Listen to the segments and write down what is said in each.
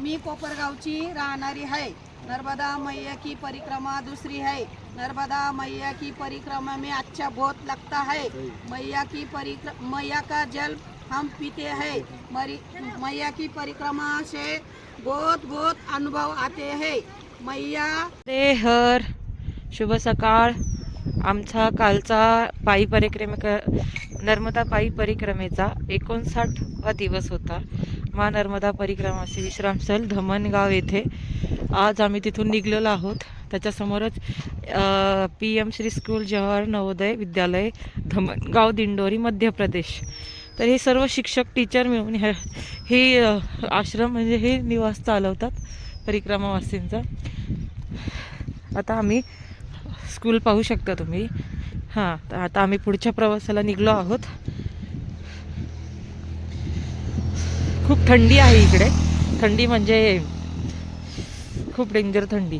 मी कोपरगावची राहणारी आहे. नर्मदा मैया की परिक्रमा दूसरी है नर्मदा मैया की परिक्रमा में अच्छा बहुत लगता है. मैया की परिक्रमा मैया का जल हम पीते हैं. मरी मैया की परिक्रमा से बहुत बहुत अनुभव आते हैं. मैया देहर हर शुभ सकाळ. आमचा कालचा पायी परिक्रमे नर्मदा पायी परिक्रमेचा एकोणसाठवा दिवस होता. मा नर्मदा परिक्रमाचे विश्रामस्थल धमनगाव येथे. आज आम्ही तिथून निघलेलो आहोत. त्याच्यासमोरच P M Shri school Jawahar Navodaya Vidyalaya Dhamangaon Dindori Madhya Pradesh. तर हे सर्व शिक्षक टीचर मिळून हे हे आश्रम म्हणजे हे निवास चालवतात परिक्रमावासींचा. आता आम्ही स्कूल पाहू शकता तुम्ही. हां तर आता आम्ही पुढच्या प्रवासाला निघलो आहोत. खूप थंडी आहे इकडे. थंडी म्हणजे खूप डेंजर थंडी.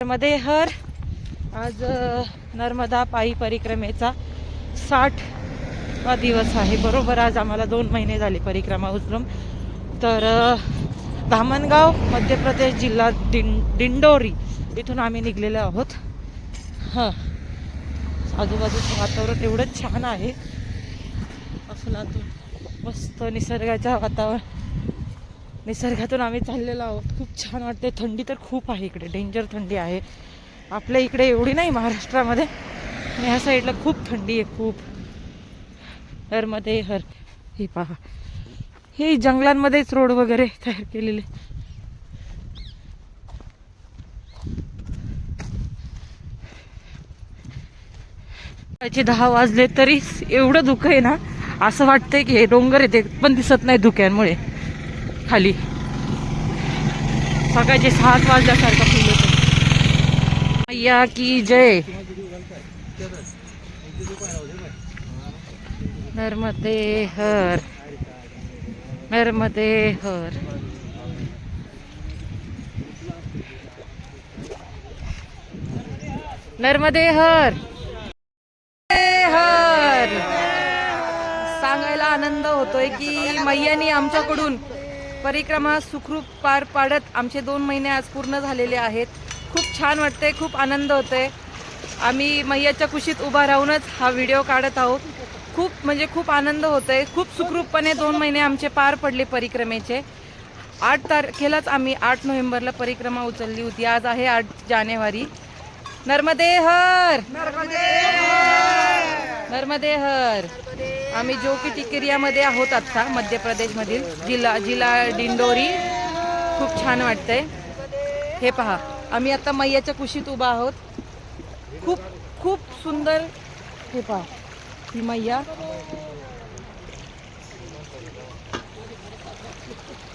मध्ये हर आज नर्मदा पायी परिक्रमेचा साठ वा दिवस आहे. बरोबर आज आम्हाला दोन महिने झाले परिक्रमा उचलून तर धामणगाव मध्य प्रदेश जिल्हा दिं दिंडोरी इथून आम्ही निघलेलो आहोत. हां. आजूबाजूचं वातावरण एवढं छान आहे. फुलातून मस्त निसर्गाच्या वातावरण निसर्गातून आम्ही चाललेलो आहोत. खूप छान वाटते थंडी तर खूप आहे इकडे. डेंजर थंडी आहे. आपल्या इकडे एवढी नाही महाराष्ट्रामध्ये. आणि ह्या साईडला खूप थंडी आहे. खूप. हरमध्ये हर. हे पहा. हे जंगलांमध्येच रोड वगैरे तयार केलेले. सकाळचे दहा वाजले तरी एवढं धुकं आहे ना असं वाटतंय की हे डोंगर येते पण दिसत नाही धुक्यांमुळे खाली. सकाळचे सात वाजल्यासारखं फुल होतं. मैया की जय. नर्मदे हर. नर्मदे हर नर्मदे हर. हर सांगायला आनंद होतोय की मैयानी आमच्याकडून परिक्रमा सुखरूप पार पाडत आमचे दोन महिने आज पूर्ण झालेले आहेत. खूप छान वाटतंय खूप आनंद होतोय. आम्ही मैयाच्या कुशीत उभा राहूनच हा व्हिडिओ काढत आहोत. खूप म्हणजे खूप आनंद होतोय. खूप सुखरूपपणे दोन महिने आमचे पार पडले परिक्रमेचे. आठ तारखेलाच आम्ही आठ नोव्हेंबरला परिक्रमा उचलली होती. आज आहे आठ जानेवारी. नर्मदे हर! नर्मदे हर! आम्ही जोकी टिकेरियामध्ये आहोत आता मध्य प्रदेशमधील. जिल्हा जिल्हा दिंडोरी खूप छान वाटतंय. हे पहा आम्ही आता मैयाच्या कुशीत उभा आहोत. खूप खूप सुंदर हे पहा. ही मैया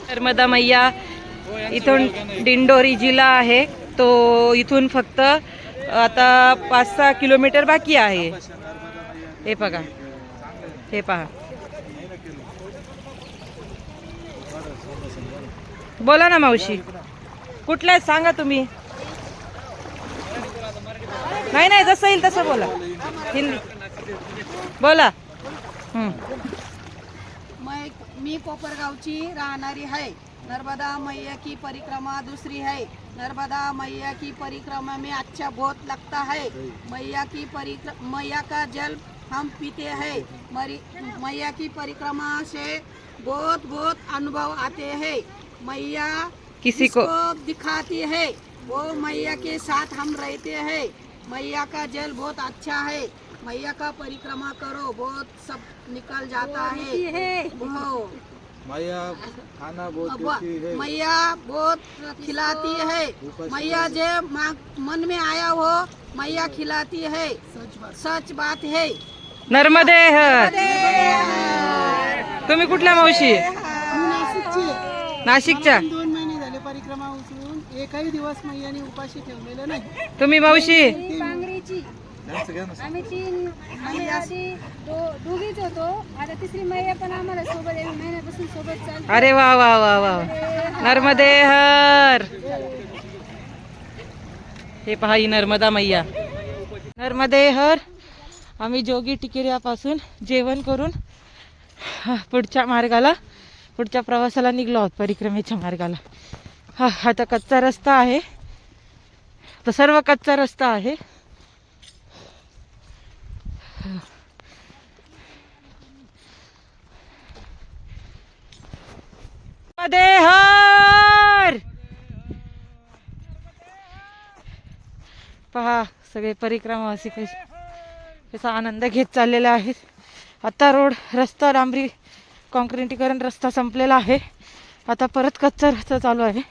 नर्मदा मैया इथून दिंडोरी जिल्हा आहे. तो इथून फक्त आता पाच सहा किलोमीटर बाकी आहे. हे बघा. हे पहा. बोला ना मावशी. कुठला आहे सांगा तुम्ही. नाही नाही जसं येईल तसं बोला. हिंदी. बोला. हं. मैं मी कोपरगावची राहणारी है नर्मदा मैया की परिक्रमा दूसरी है नर्मदा मैया की परिक्रमा में अच्छा बहुत लगता है मैया की परिक्रमा मैया का जल हम पीते हैं. मैया की परिक्रमा से बहुत बहुत अनुभव आते हैं. मैया किसी को दिखाती है? वो मैया के साथ हम रहते हैं. मैया का जल बहुत अच्छा है. मैया का परिक्रमा करो? बहुत सब निकल जाता है। वो माया खाना बहुत है। मैया बहुत खिलाती है। मैया जो मन में आया हो मैया खिलाती है। सच बात है। नर्मदे तुम्ही कुठल्या मावशी? नाशिकच्या? दोन महिने झाले परिक्रमा उचलून. एकही दिवस मैयाने उपाशी ठेवलेलं नाही. तुम्ही मावशी? आम्ही तीन आम्ही दो- दोघीच होतो. आता तिसरी मैया पण आम्हाला सोबत एक महिन्यापासून सोबत चालते. अरे वा वा वा वा. नर्मदे हर. हे पहा ही नर्मदा मैया. नर्मदे हर. आम्ही जोगी टिकेऱ्यापासून जेवण करून हा, पुढच्या मार्गाला पुढच्या प्रवासाला निघलो आहोत परिक्रमेच्या मार्गाला. हा आता कच्चा रस्ता आहे. तर सर्व कच्चा रस्ता आहे. हर पहा सगळे परिक्रमावासी कसे त्याचा आनंद घेत चाललेले आहेत. आता रोड रस्ता डांबरी कॉन्क्रिटीकरण रस्ता संपलेला आहे. आता परत कच्चा रस्ता चालू आहे.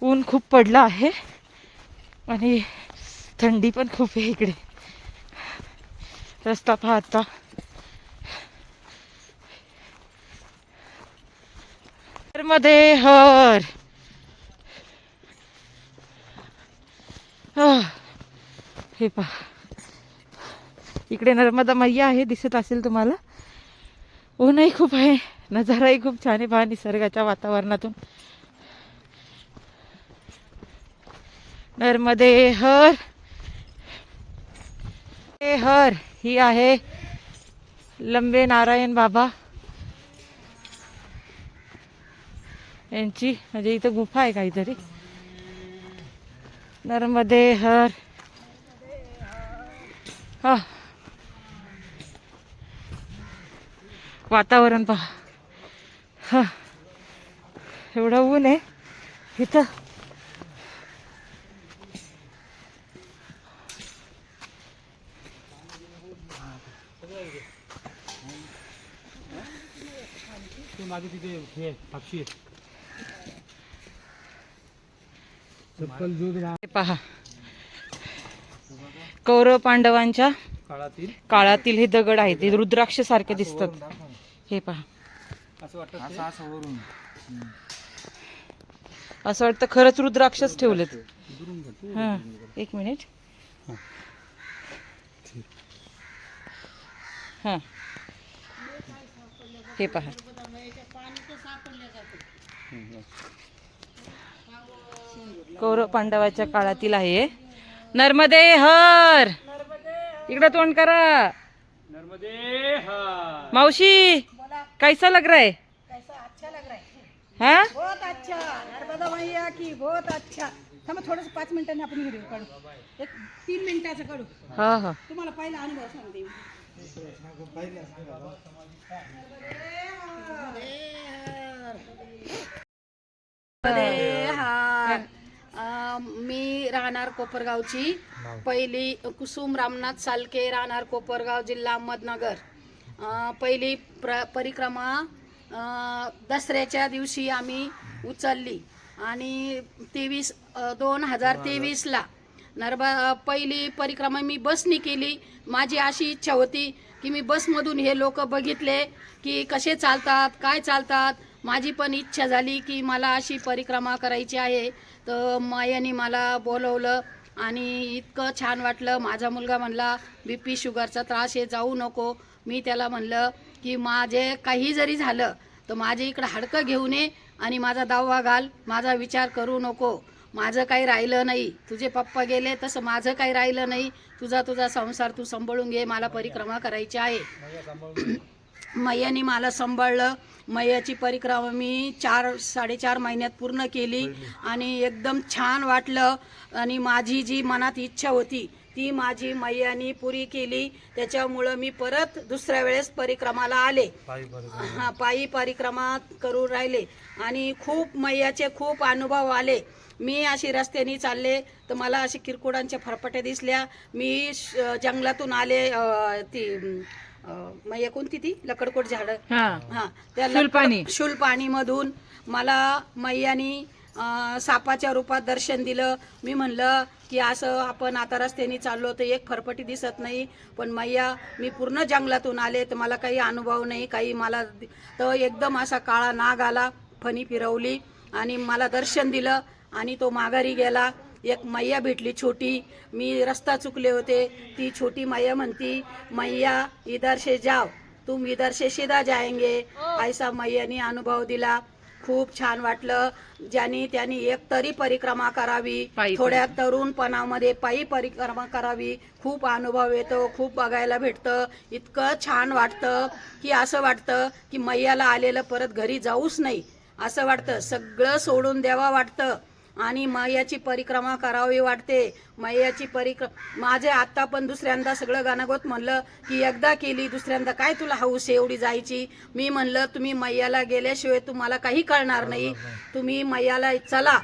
ऊन खूप पडलं आहे. आणि थंडी पण खूप आहे इकडे. रस्ता पहा आता मध्ये हर. हे पहा. इकडे नर्मदा मैया आहे दिसत असेल तुम्हाला. ऊनही खूप आहे नजाराही खूप छान आहे पहा निसर्गाच्या वातावरणातून. नर्मदे हर. हे हर ही आहे लंबे नारायण बाबा. यांची म्हणजे इथं गुफा आहे काहीतरी. नर्मदे हर. हा. वातावरण पहा. हा. एवढं ऊन आहे. इथं मागे तिथे हे पक्षी चप्पल हे पहा. कौरव पांडवांच्या काळातील काळातील हे दगड आहेत ते रुद्राक्ष सारखे दिसतात. हे पहा. असं वाटतं असं असं वरून. असं वाटतं खरंच रुद्राक्षच ठेवलेत. हा. एक मिनिट. हा. हे पहा. कौरव पांडवाच्या काळातील आहे. नर्मदे हर. इकडे तोंड करा. मावशी कैसा लग रहा है? कैसा लग रहा है? हाँ बहुत अच्छा नर्मदा मैया की बहुत अच्छा थांबा थोडंसं पाच मिनिटांनी आपण व्हिडिओ काढू एक तीन मिनिटाचा काढू हा. हा तुम्हाला पहिला अनुभव सांगते मी. मध्ये हार. अं, मी राहणार कोपरगावची. पहिली कुसुम रामनाथ सालके राहणार कोपरगाव जिल्हा अहमदनगर. अं, पहिली प्र परिक्रमा अं, दसऱ्याच्या दिवशी आम्ही उचलली. आणि तेवीस दोन हजार तेवीसला नर्मदा पहिली परिक्रमा मी बसनी केली. माझी अशी इच्छा होती की मी बसमधून हे लोक बघितले की कसे चालतात काय चालतात. माझी पण इच्छा झाली की मला अशी परिक्रमा करायची आहे. तर मायाने मला बोलवलं आणि इतकं छान वाटलं. माझा मुलगा म्हणला बी पी शुगरचा त्रास आहे जाऊ नको. मी त्याला म्हणलं की माझे काही जरी झालं तर माझे इकडं हाडकं घेऊन ये आणि माझा दावा घाल. माझा विचार करू नको. माझं काही राहिलं नाही. तुझे पप्पा गेले तसं माझं काही राहिलं नाही. तुझा तुझा संसार तू सांभाळून घे. मला परिक्रमा करायची आहे. मैयाने मला सांभाळलं. मैयाची परिक्रमा मी चार साडेचार महिन्यात पूर्ण केली आणि एकदम छान वाटलं. आणि माझी जी मनात इच्छा होती ती माझी मैयानी पुरी केली. त्याच्यामुळं मी परत दुसऱ्या वेळेस परिक्रमाला आले. हा पायी परिक्रमा करून राहिले. आणि खूप मैयाचे खूप अनुभव आले. मी अशी रस्त्याने चालले तर मला अशी किरकोळांच्या फरफट्या दिसल्या. मी जंगलातून आले ती मैया कोणती ती लकडकोट झाडं. हा. हा. त्या शूलपाणी. शुलपाणी मधून मला मैयानी सापाच्या रूपात दर्शन दिलं. मी म्हणलं की असं आपण आता रस्त्याने चाललो तर एक फरफटी दिसत नाही. पण मैया मी पूर्ण जंगलातून आले तर मला काही अनुभव नाही काही मला तर एकदम असा काळा नाग आला फणी फिरवली आणि मला दर्शन दिलं आणि तो माघारी गेला. एक मैया भेटली छोटी. मी रस्ता चुकले होते. ती छोटी मैया म्हणती मैया इधर से जाओ. तुम इधर से सीधा जाएंगे. ऐसा मैयाने अनुभव दिला. खूप छान वाटलं. ज्यांनी त्यांनी एक तरी परिक्रमा करावी. थोड्या तरुणपणामध्ये पायी परिक्रमा करावी. खूप अनुभव येतो. खूप बघायला भेटतं. इतकं छान वाटतं की असं वाटतं की मैयाला आलेलं परत घरी जाऊच नाही. असं वाटतं. सगळं सोडून द्यावा वाटतं. आणि मैयाची परिक्रमा करावी वाटते. मैयाची परिक्रमा माझे आत्ता पण दुसऱ्यांदा सगळं गाणगोत म्हणलं की एकदा केली दुसऱ्यांदा काय तुला हौस एवढी जायची? मी म्हणलं तुम्ही मैयाला गेल्याशिवाय तुम्हाला काही कळणार नाही. तुम्ही मैयाला चला.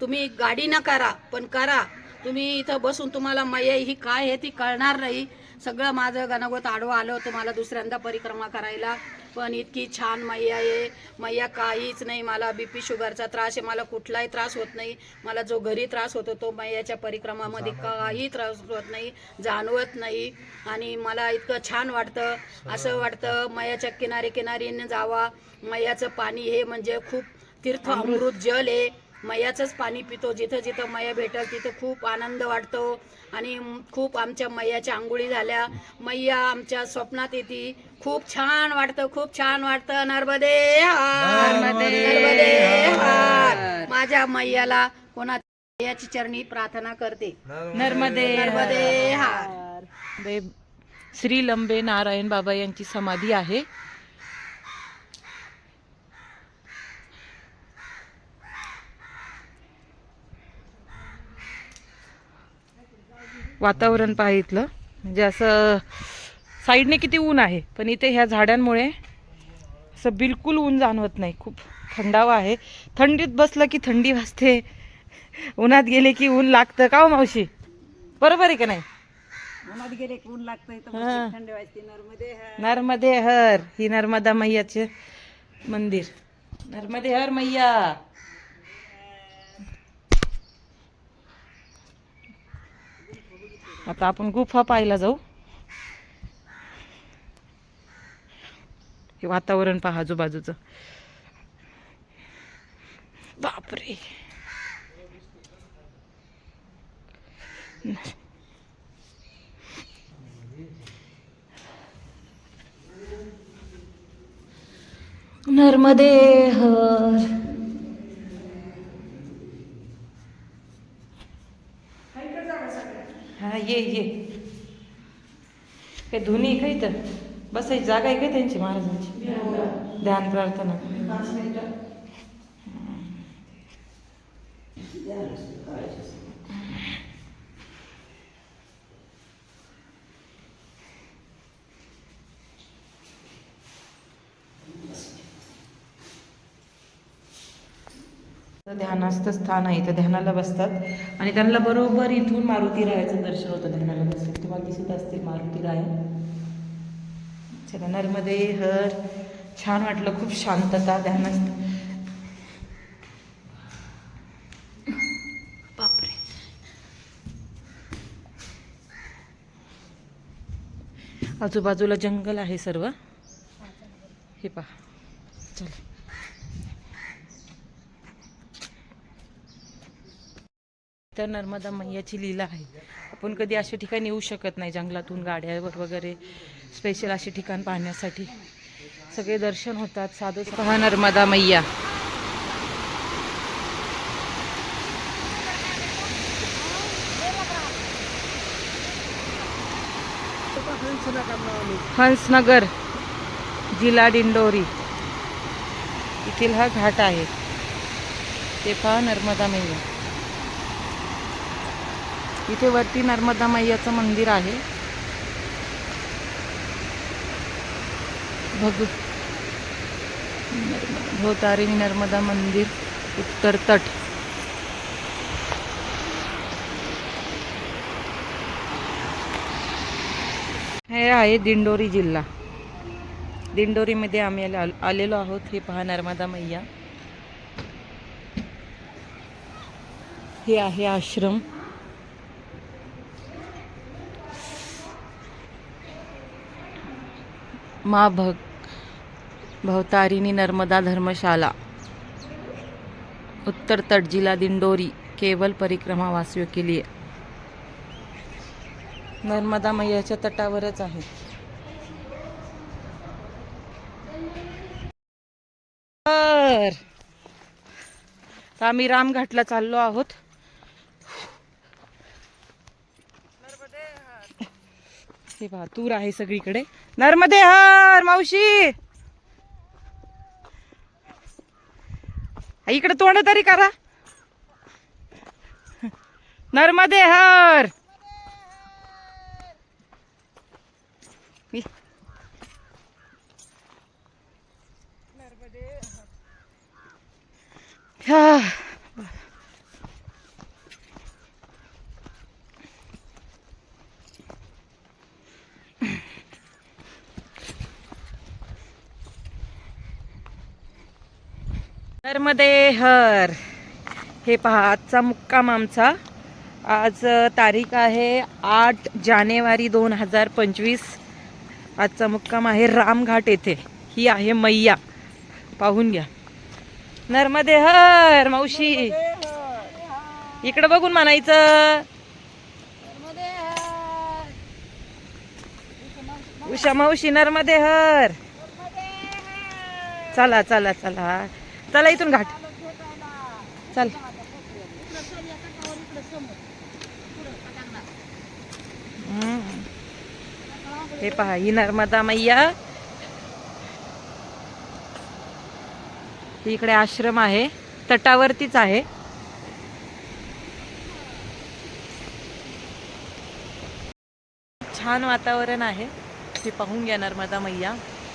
तुम्ही गाडी न करा पण करा. तुम्ही इथं बसून तुम्हाला मैया ही काय आहे ती कळणार नाही. सगळं माझं गणगोत आडवं आलं होतं मला दुसऱ्यांदा परिक्रमा करायला. पण इतकी छान मैया आहे. मैया काहीच नाही. मला बीपी शुगरचा त्रास आहे. मला कुठलाही त्रास होत नाही. मला जो घरी त्रास होतो तो मैयाच्या परिक्रमामध्ये काही त्रास होत नाही जाणवत नाही. आणि मला इतकं छान वाटतं. असं वाटतं मैयाच्या किनारे किनारीने जावा. मैयाचं पाणी हे म्हणजे खूप तीर्थ अमृत. जल आहे. मैयाचंच पाणी पितो. जिथं जिथं मैया भेटल तिथं खूप आनंद वाटतो. आणि खूप आमच्या मैयाच्या आंघोळी झाल्या. मैया आमच्या स्वप्नात येते. खूप छान वाटतं खूप छान वाटतं. नर्मदे हार. नर्मदे हार. माझ्या मैयाला कोणा मैयाची चरणी प्रार्थना करते. नर्मदे नर्मदे हार. श्री लंबे नारायण बाबा यांची समाधी आहे. वातावरण पहा इथलं म्हणजे असं साईडने किती ऊन आहे पण इथे ह्या झाडांमुळे असं बिलकुल ऊन जाणवत नाही. खूप थंडावा आहे. थंडीत बसलं की थंडी वाजते. उन्हात गेले की ऊन लागतं. का हो मावशी? बरोबर आहे का नाही? उन्हात गेले ऊन. थंड वाजते. नर्मदे हार. नर्मदे हर. ही नर्मदा मैयाचे मंदिर. नर्मदे हर मैया. आता आपण गुफा पाहायला जाऊ. हे वातावरण पहा आजूबाजूचं. बापरे. नर्मदे हर हा ये ये. काय धुनी आहे का इथं बसायची जागा आहे का त्यांची महाराजांची. ध्यान प्रार्थना. ध्यानास्थ स्थान आहे इथं ध्यानाला बसतात. आणि त्यांना बरोबर इथून मारुती रायाचं दर्शन होतं ध्यानाला बसतात. तुम्हाला दिसत असतील मारुती राय. चला नर्मदे हर छान वाटलं खूप शांतता ध्यानस्थ. बापरे. आजूबाजूला जंगल आहे सर्व. हे पहा. चला. तर नर्मदा मैयाची लीला आहे. आपण कधी अशा ठिकाणी येऊ शकत नाही जंगलातून गाड्यावर वगैरे स्पेशल असे ठिकाण पाहण्यासाठी. सगळे दर्शन होतात साधू पहा नर्मदा मैया. हंसनगर जिल्हा दिंडोरी. येथील हा घाट आहे. ते पहा नर्मदा मैया. इथे वरती नर्मदा मैयाचं मंदिर आहे. भग भोतारिणी नर्मदा मंदिर उत्तर तट. हे आहे दिंडोरी जिल्हा. दिंडोरीमध्ये आम्ही आले आलेलो आहोत. हे पहा नर्मदा मैया. हे आहे आश्रम. मा भग भवतारिणी नर्मदा धर्मशाला. उत्तर तट जिला दिंडोरी केवल परिक्रमा वासियों केली आहे नर्मदा मैयाच्या तटावरच आहे. तर आम्ही रामघाटला चाललो आहोत. हे पहा तूर आहे सगळीकडे. नर्मदे हर मावशी. इकडे तोंड तरी करा. नर्मदे हर इ- हा. नर्मदे हर. हे पहा आजचा मुक्काम आमचा. आज तारीख आहे आठ जानेवारी दोन हजार पंचवीस. आजचा मुक्काम आहे रामघाट येथे. ही आहे मैया. पाहून घ्या. नर्मदे हर मावशी. इकडं बघून म्हणायचं. उषा मावशी नर्मदे हर. चला चला चला. चला इथून घाट. चल. हम्म. हे पहा ही नर्मदा मैया. इकडे आश्रम आहे. तटावरतीच आहे. छान वातावरण आहे. ते पाहून घ्या नर्मदा मैया.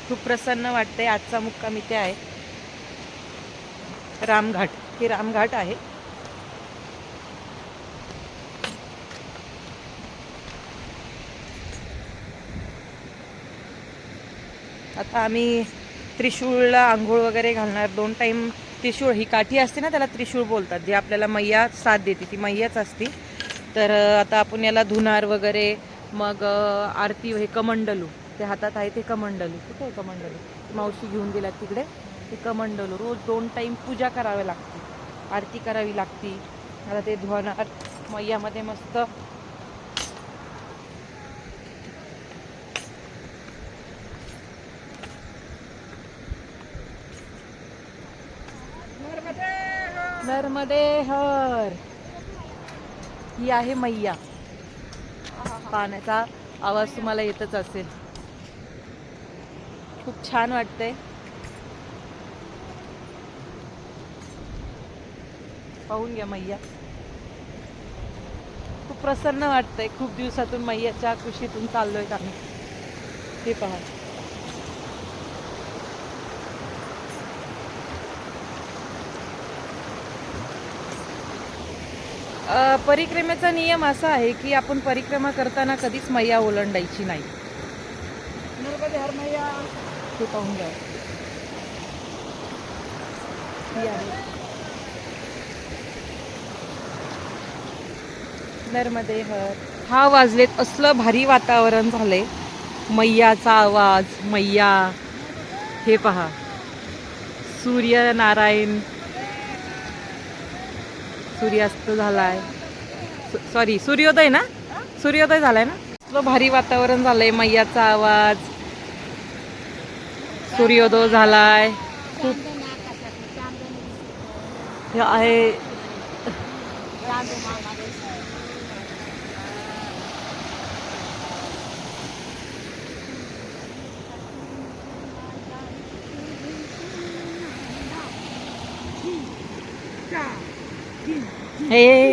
खूप प्रसन्न वाटते आजचा मुक्काम इथे आहे. रामघाट. हे रामघाट आहे. आता आम्ही त्रिशूळला आंघोळ वगैरे घालणार. दोन टाईम त्रिशूळ ही काठी असते ना त्याला त्रिशूळ बोलतात. जी आपल्याला मैया साथ देते ती मैयाच असते. तर आता आपण याला धुणार वगैरे मग आरती हे कमंडलू. ते हातात आहे ते कमंडलू. कुठे आहे कमंडलू? मावशी घेऊन गेल्यात तिकडे. ते कमंडलू रोज दोन टाईम पूजा करावी लागते. आरती करावी लागती. आता ते धुवणार मैयामध्ये मस्त नर्मदे हर. ही आहे मैया. पाण्याचा आवाज तुम्हाला येतच असेल. खूप छान वाटतंय. पाहून घ्या मैया. खूप प्रसन्न वाटतंय खूप दिवसातून मैयाच्या कुशीतून चाललोय आम्ही. हे पहा. परिक्रमेचा नियम असा आहे की आपण परिक्रमा करताना कधीच मैया ओलांडायची नाही. ते पाहून घ्या. ही हर हा वाजलेत असलं भारी वातावरण झालंय. मैयाचा आवाज मैया. हे पहा. सूर्यनारायण. सूर्यास्त झालाय. सॉरी सूर्योदय ना? सूर्योदय झालाय ना? असलं भारी वातावरण झालंय मैयाचा आवाज. सूर्योदय झालाय. खूप हे आहे हे